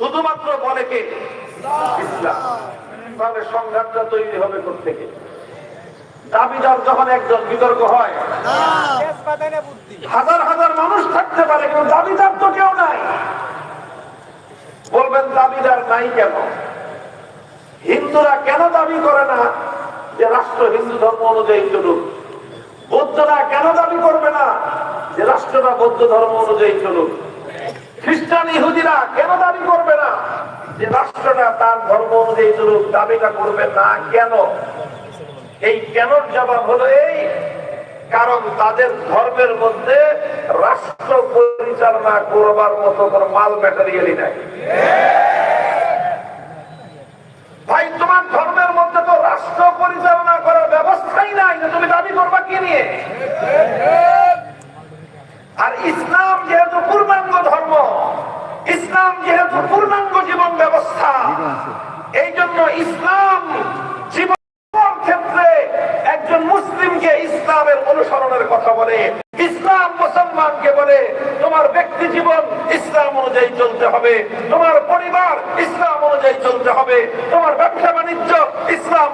শুধুমাত্র বলে কে? ইসলাম। তাহলে সংঘাতটা তৈরি হবে থেকে দাবিদার যখন একজন বিতর্ক হয় মানুষ বলবেন দাবিদার নাই কেন? হিন্দুরা কেন দাবি করে না যে রাষ্ট্র হিন্দু ধর্ম অনুযায়ী চলুক? বৌদ্ধরা কেন দাবি করবে না যে রাষ্ট্রটা বৌদ্ধ ধর্ম অনুযায়ী চলুক? খ্রিস্টান ইহুদিরা কেন দাবি করবে না? যে রাষ্ট্রটা তার ধর্ম অনুযায়ী চলুক, দাবিটা করবে না কেন? এই কেন জবাব হলো এই, কারণ তাদের ধর্মের মধ্যে রাষ্ট্র পরিচালনা করবার মতো কোনো মাল ম্যাটেরিয়ালই নাই ভাই তোমার ধর্মের মধ্যে তো রাষ্ট্র পরিচালনা করার ব্যবস্থাই নাই যে তুমি দাবি করবা কি নিয়ে আর ইসলাম যেহেতু পূর্ণাঙ্গ ধর্ম যেহেতু পূর্ণাঙ্গ জীবন ব্যবস্থা। এই জন্য ইসলাম জীবন ক্ষেত্রে একজন মুসলিমকে ইসলামের অনুসরণের কথা বলে, ইসলাম মুসলমানকে বলে, তোমার ব্যক্তি জীবন ইসলাম অনুযায়ী চলতে হবে, তোমার পরিবার ইসলাম অনুযায়ী চলতে হবে, তোমার ব্যবসা বাণিজ্য ইসলাম